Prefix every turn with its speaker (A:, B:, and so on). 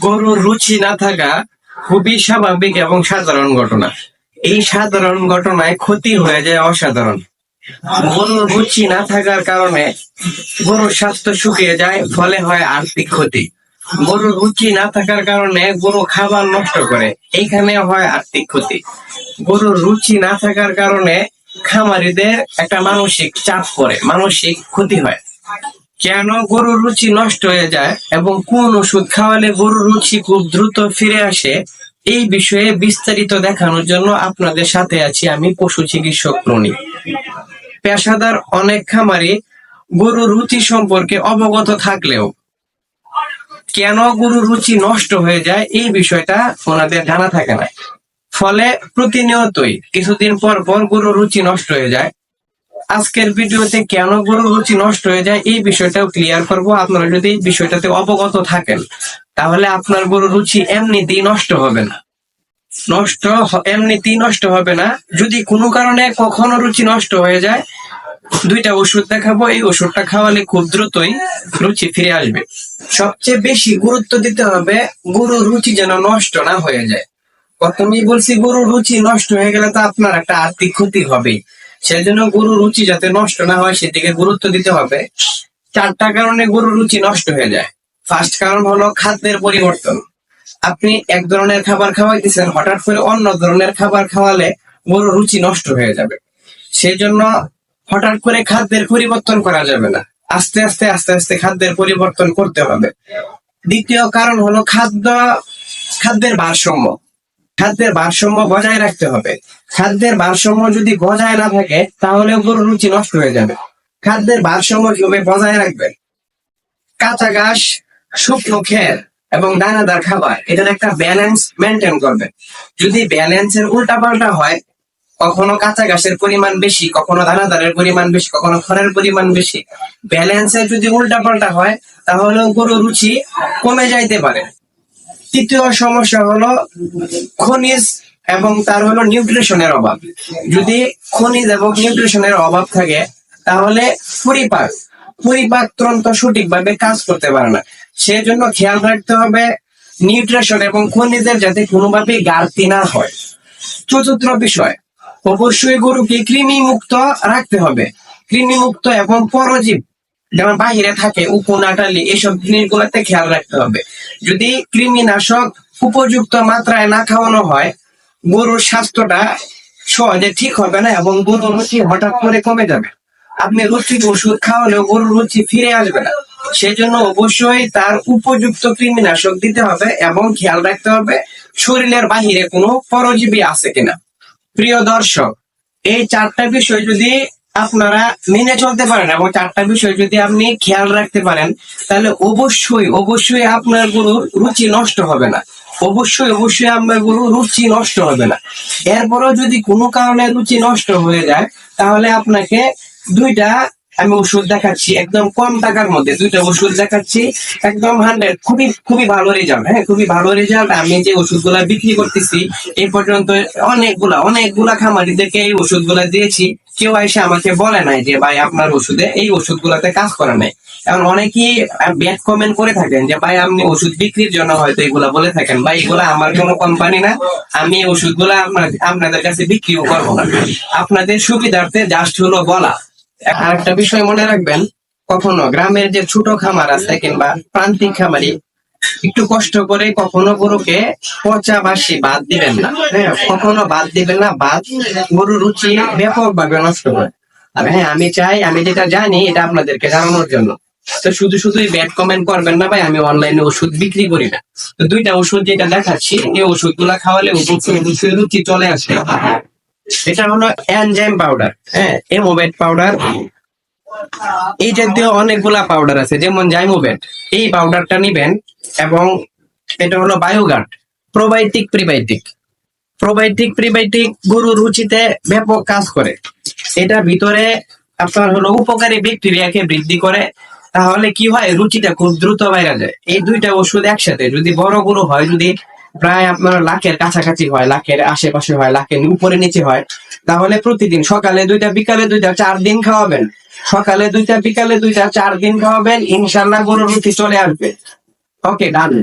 A: গরুর রুচি না থাকা খুবই স্বাভাবিক এবং সাধারণ ঘটনা। এই সাধারণ ঘটনায় ক্ষতি হয়ে যায় অসাধারণ। গরুর রুচি না থাকার কারণে গরুর স্বাস্থ্য শুকিয়ে যায়, ফলে হয় আর্থিক ক্ষতি। গরুর রুচি না থাকার কারণে গরু খাবার নষ্ট করে, এইখানে হয় আর্থিক ক্ষতি। গরুর রুচি না থাকার কারণে খামারিদের একটা মানসিক চাপ পড়ে, মানসিক ক্ষতি হয়। কেন গরুর রুচি নষ্ট হয়ে যায় এবং কোন ওষুধ খাওয়ালে গরুর রুচি খুব দ্রুত ফিরে আসে, এই বিষয়ে বিস্তারিত দেখানোর জন্য আপনাদের সাথে আছি আমি পশু চিকিৎসক প্রণী। পেশাদার অনেক খামারে গরুর রুচি সম্পর্কে অবগত থাকলেও কেন গরুর রুচি নষ্ট হয়ে যায় এই বিষয়টা ওনাদের জানা থাকে না। ফলে প্রতিনিয়তই কিছুদিন পর পর গরুর রুচি নষ্ট হয়ে যায়। আজকের ভিডিওতে কেন গরুর রুচি নষ্ট হয়ে যায়, এই বিষয়টাও ক্লিয়ার করব। আপনারা যদি এই বিষয়টাতে অবগত থাকেন, তাহলে আপনার গরুর রুচি এমনিতেই নষ্ট হবে না। নষ্ট এমনিতেই নষ্ট হবে না। যদি কোনো কারণে কখনো রুচি নষ্ট হয়ে যায়, দুইটা ওষুধ দেখাবো। এই ওষুধটা খাওয়ালে খুব দ্রুতই রুচি ফিরে আসবে। সবচেয়ে বেশি গুরুত্ব দিতে হবে গরুর রুচি যেন নষ্ট না হয়ে যায়। প্রথমেই বলছি গরুর রুচি নষ্ট হয়ে গেলে তো আপনার একটা আর্থিক ক্ষতি হবে সেজন্য গরুর রুচি যাতে নষ্ট না হয়, সেদিকে গুরুত্ব দিতে হবে। চারটা কারণে গরুর রুচি নষ্ট হয়ে যায়। ফার্স্ট কারণ হলো খাদ্যের পরিবর্তন। আপনি এক ধরনের খাবার খাওয়াইতেছেন, হঠাৎ করে অন্য ধরনের খাবার খাওয়ালে গরুর রুচি নষ্ট হয়ে যাবে। সেই জন্য হঠাৎ করে খাদ্যের পরিবর্তন করা যাবে না। আস্তে আস্তে আস্তে আস্তে খাদ্যের পরিবর্তন করতে হবে। দ্বিতীয় কারণ হলো খাদ্য, খাদ্যের ভারসাম্য। খাদ্যের ভারসাম্য বজায় রাখতে হবে। খাদ্যের ভারসাম্য যদি বজায় না থাকে তাহলে গরুর রুচি নষ্ট হয়ে যাবে। খাদ্যের ভারসাম্য কীভাবে বজায় রাখবেন? কাঁচা ঘাস, শুকনো খের এবং দানাদার খাবার এটার একটা ব্যালেন্স মেনটেন করবে যদি ব্যালেন্সের উল্টাপাল্টা হয়, কখনো কাঁচা ঘাসের পরিমাণ বেশি, কখনো দানাদারের পরিমাণ বেশি, কখনো খড়ের পরিমাণ বেশি। ব্যালেন্সের যদি উল্টাপাল্টা হয় তাহলে গরুর রুচি কমে যাইতে পারে। তৃতীয় সমস্যা হলো খনিজ এবং তার হলো নিউট্রিশনের অভাব। যদি খনিজ এবং নিউট্রিশনের অভাব থাকে, তাহলে পরিপাক পরিপাক তন্ত্র সঠিকভাবে কাজ করতে পারে না। সেজন্য খেয়াল রাখতে হবে নিউট্রিশন এবং খনিজের যাতে কোনোভাবে ঘাটতি না হয়। চতুর্থ বিষয়, অবশ্যই গরুকে কৃমি মুক্ত রাখতে হবে। কৃমি মুক্ত এবং পরজীব যেমন বাহিরে থাকে উপনাটালি এসব জিনিসগুলোতে খেয়াল রাখতে হবে। যদি কৃমিনাশক উপযুক্ত মাত্রায় না খাওয়ানো হয়, গরুর স্বাস্থ্যটা সহজে ঠিক হবে না এবং গরুর রুচি হঠাৎ করে কমে যাবে। আপনি রুচি ওষুধ খাওয়ালেও গরুর রুচি ফিরে আসবে না। সেজন্য অবশ্যই তার উপযুক্ত কৃমিনাশক দিতে হবে এবং খেয়াল রাখতে হবে, শরীরের বাহিরে কোনো পরজীবী আছে কিনা। প্রিয় দর্শক, এই চারটা বিষয় যদি আপনারা মেনে চলতে পারেন এবং চারটা বিষয় যদি আপনি খেয়াল রাখতে পারেন, তাহলে অবশ্যই অবশ্যই আপনার গরুর রুচি নষ্ট হবে না। অবশ্যই অবশ্যই আপনার গরুর রুচি নষ্ট হবে না। এরপরেও যদি কোনো কারণে রুচি নষ্ট হয়ে যায়, তাহলে আপনাকে দুইটা আমি ওষুধ দেখাচ্ছি, একদম কম টাকার মধ্যে দুইটা ওষুধ দেখাচ্ছি, একদম হান্ড্রেড খুবই খুবই ভালো রেজাল্ট হ্যাঁ খুবই ভালো রেজাল্ট আমি যে ওষুধগুলা বিক্রি করতেছি এই পর্যন্ত অনেকগুলা অনেকগুলা খামারিদেরকে এই ওষুধগুলা দিয়েছি। কেউ এসে আমাকে বলে নাই যে, ভাই, আপনার ওষুধে এই ওষুধগুলাতে কাজ করে নাই। এখন অনেকেই ব্যাড কমেন্ট করে থাকেন যে, ভাই, আপনি ওষুধ বিক্রির জন্য হয়তো এগুলা বলে থাকেন। ভাই, এগুলা আমার কোনো কোম্পানি না। আমি এই ওষুধগুলা আপনার, আপনাদের কাছে বিক্রিও করব না। আপনাদের সুবিধার্থে জাস্ট হলো বলা। আর একটা বিষয় মনে রাখবেন, কখনো গ্রামের যে ছোট খামার আছে কিংবা প্রান্তিক খামারি একটু কষ্ট করে কখনো গরুকে পচা বাসি বাদ দিবেন না। হ্যাঁ কখনো বাদ দিবেন না, বাদ গরুর রুচি ব্যাপক ভাবে নষ্ট করে। আর হ্যাঁ আমি চাই, আমি যেটা জানি, এটা আপনাদেরকে জানানোর জন্য। তো শুধু শুধুই ব্যাড কমেন্ট করবেন না ভাই, আমি অনলাইনে ওষুধ বিক্রি করি না। তো দুইটা ওষুধ যেটা দেখাচ্ছি, এই ওষুধগুলা খাওয়ালে রুচি চলে আসে। এটা হলো এনজাইম পাউডার হ্যাঁ এমোবেট পাউডার এই জাতীয় অনেকগুলা পাউডার আছে, যেমন জাইমোবেট এই পাউডারটা নিবেন এবং এটা হলো bioguard probiotic prebiotic probiotic prebiotic গরুর রুচিতে ব্যাপক কাজ করে। এটা ভিতরে আপনার হলো উপকারী ব্যাকটেরিয়াকে বৃদ্ধি করে। তাহলে কি হয়? রুচিটা খুব দ্রুত বাইরে যায়। এই দুইটা ওষুধ একসাথে যদি বড় গরু হয়, যদি প্রায় আপনার লাখের কাছাকাছি হয়, লাখের আশেপাশে হয়, লাখের উপরে নিচে হয়। তাহলে প্রতিদিন সকালে দুইটা, বিকালে দুইটা, চার দিন খাওয়াবেন। সকালে দুইটা, বিকালে দুইটা, চার দিন খাওয়াবেন। ইনশাল্লাহ গরুর রুটি চলে আসবে। ওকে ডান